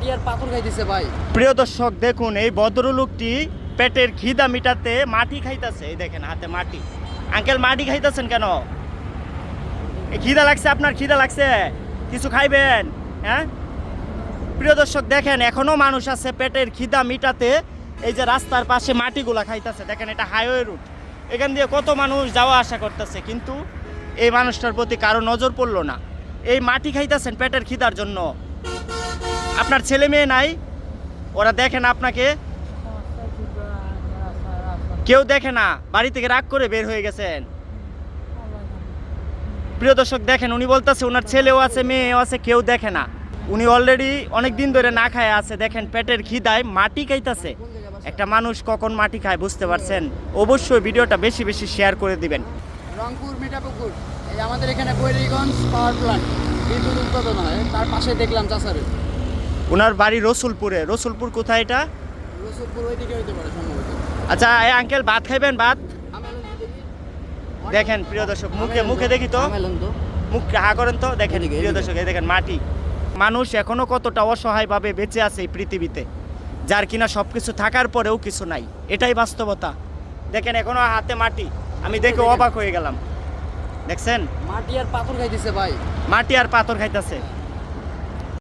মাটি আর পাথর খাইতেছে ভাই। প্রিয় দর্শক, দেখুন, এই ভদ্রলোকটি পেটের খিদা মিটাতে মাটি খাইতেছে। এই দেখেন, হাতে মাটি। আঙ্কেল, মাটি খাইতেছেন কেন? খিদা লাগছে আপনার, খিদা লাগছে? কিছু খাইবেন? হ্যাঁ? প্রিয় দর্শক, দেখেন, এখনও মানুষ আছে পেটের খিদা মিটাতে এই যে রাস্তার পাশে মাটিগুলা খাইতেছে। দেখেন, এটা হাইওয়ে রুট। এখান দিয়ে কত মানুষ যাওয়া আসা করতেছে, কিন্তু এই মানুষটার প্রতি কারও নজর পড়ল না। এই মাটি খাইতেছেন পেটের খিদার জন্য। আপনার ছেলে মেয়ে নাই? ওরা দেখে না আপনাকে? কেউ দেখে না? বাড়ি থেকে রাগ করে বের হয়ে গেছেন? প্রিয় দর্শক, দেখেন, উনি বলতেছে ওনার ছেলেও আছে, মেয়েও আছে, কেউ দেখে না। উনি অলরেডি অনেক দিন ধরে না খায় আছে। দেখেন, পেটের খিদায় মাটি খাইতেছে। একটা মানুষ কখন মাটি খায় বুঝতে পারছেন? অবশ্যই ভিডিওটা বেশি বেশি শেয়ার করে দিবেন। রংপুর মিঠাপুকুর, এই আমাদের এখানে বৈরিগঞ্জ পাওয়ার প্ল্যান্ট বিদ্যুৎ উৎপাদন হয়। তার পাশে দেখলাম চাষারে। ওনার বাড়ি রসুলপুরে। রসুলপুর কোথায় এটা? আচ্ছা এই আঙ্কেল ভাত খাইবেন? ভাত। দেখেন প্রিয় দর্শক মুখে মুখে দেখি তো। মুখ হা করেন তো। দেখেন প্রিয়। দর্শক এই দেখেন মাটি। মানুষ এখনও কতটা অসহায়ভাবে বেঁচে আছে এই পৃথিবীতে যার কিনা সব কিছু থাকার পরেও কিছু নাই। এটাই বাস্তবতা। দেখেন এখনও হাতে মাটি। আমি দেখে অবাক হয়ে গেলাম। দেখছেন? মাটি আর পাথর খাইতেছে ভাই। মাটি আর পাথর খাইতেছে।